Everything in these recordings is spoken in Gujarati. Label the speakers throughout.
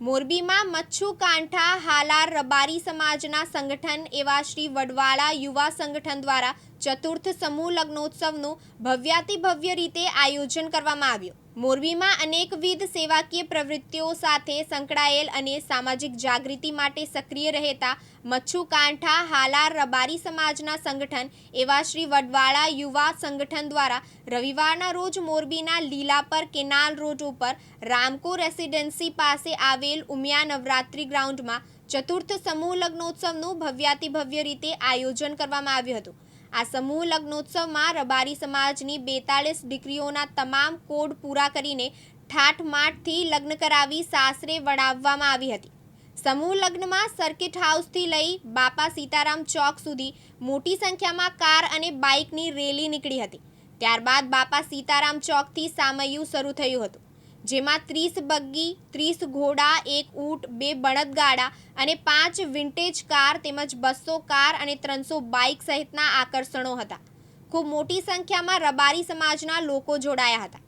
Speaker 1: મોરબીમાં મચ્છુ કાંઠા હાલાર રબારી સમાજના સંગઠન એવા શ્રી વડવાળા યુવા સંગઠન દ્વારા ચતુર્થ સમૂહ લગ્નોત્સવનું ભવ્યાતિભવ્ય રીતે આયોજન કરવામાં આવ્યું. મોરબીમાં અનેકવિધ સેવાકીય પ્રવૃત્તિઓ સાથે સંકળાયેલ અને સામાજિક જાગૃતિ માટે સક્રિય રહેતા મચ્છુ કાંઠા, હાલાર, રબારી સમાજના સંગઠન એવા શ્રી વડવાળા યુવા સંગઠન દ્વારા રવિવારના રોજ મોરબીના લીલાપર કેનાલ રોડ ઉપર રામકો રેસિડેન્સી પાસે આવેલ ઉમિયા નવરાત્રી ગ્રાઉન્ડમાં ચતુર્થ સમૂહ લગ્નોત્સવનું ભવ્યાતિભવ્ય રીતે આયોજન કરવામાં આવ્યું હતું. આ સમૂહ લગ્નોત્સવમાં રબારી સમાજની બેતાળીસ દીકરીઓના તમામ કોડ પૂરા કરીને ઠાઠમાઠથી લગ્ન કરાવી સાસરે વડાવવામાં આવી હતી. સમૂહ લગ્નમાં સર્કિટ હાઉસથી લઈ બાપા સીતારામ ચોક સુધી મોટી સંખ્યામાં કાર અને બાઇકની રેલી નીકળી હતી. ત્યારબાદ બાપા સીતારામ ચોકથી સામૈયું શરૂ થયું હતું. જેમાં ત્રીસ બગ્ગી, ત્રીસ ઘોડા, એક ઊંટ, બે બળદગાડા અને પાંચ વિન્ટેજ કાર તેમજ બસો કાર અને ત્રણસો બાઇક સહિતના આકર્ષણો હતા. ખૂબ મોટી સંખ્યામાં રબારી સમાજના લોકો જોડાયા હતા.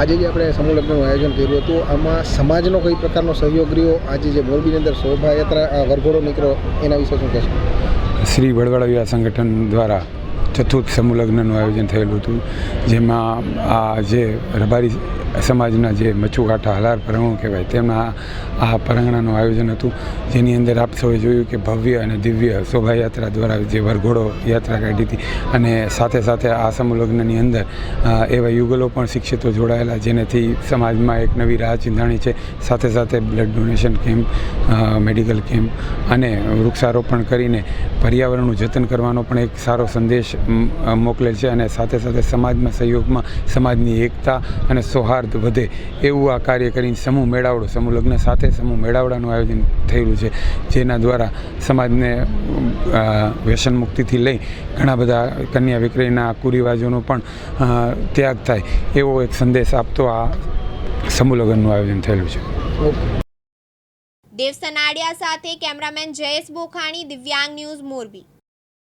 Speaker 2: આજે જે આપણે સમૂહ લગ્નનું આયોજન કર્યું હતું, આમાં સમાજનો કઈ પ્રકારનો સહયોગ રહ્યો? આજે જે મોરબીની અંદર શોભાયાત્રા વરઘોડો નીકળ્યો, એના વિશે શું કહેશો?
Speaker 3: શ્રી વડવાડા યુવા સંગઠન દ્વારા ચતુર્થ સમૂહ લગ્નનું આયોજન થયેલું હતું, જેમાં આ જે રબારી સમાજના જે મચુકાંઠા હલાર પરગણું કહેવાય, તેમના આ પરંગણાનું આયોજન હતું. જેની અંદર આપ સૌએ જોયું કે ભવ્ય અને દિવ્ય શોભાયાત્રા દ્વારા જે વરઘોડો યાત્રા કાઢી હતી અને સાથે સાથે આ સમૂહ લગ્નની અંદર એવા યુગલો પણ શિક્ષિતો જોડાયેલા, જેનાથી સમાજમાં એક નવી રાહ ચિંધાણી છે. સાથે સાથે blood donation camp medical camp અને વૃક્ષારોપણ કરીને પર્યાવરણનું જતન કરવાનો પણ એક સારો સંદેશ મોકલેલ છે અને સાથે સાથે સમાજમાં, સહયોગમાં, સમાજની એકતા અને સૌહાર્દ વધે એવું આ કાર્ય કરીને સમૂહ મેળાવડો, સમૂહ લગ્ન સાથે સમૂહ મેળાવડાનું આયોજન થયેલું છે, જેના દ્વારા સમાજને વ્યસન મુક્તિથી લઈ ઘણા બધા કન્યા વિક્રયના કુરિવાજોનો પણ ત્યાગ થાય એવો એક સંદેશ આપતો આ સમૂહ લગ્નનું આયોજન થયેલું છે.
Speaker 1: દેવ સનાડિયા સાથે કેમેરામેન જયેશ બોખાણી, દિવ્યાંગ ન્યૂઝ મોરબી.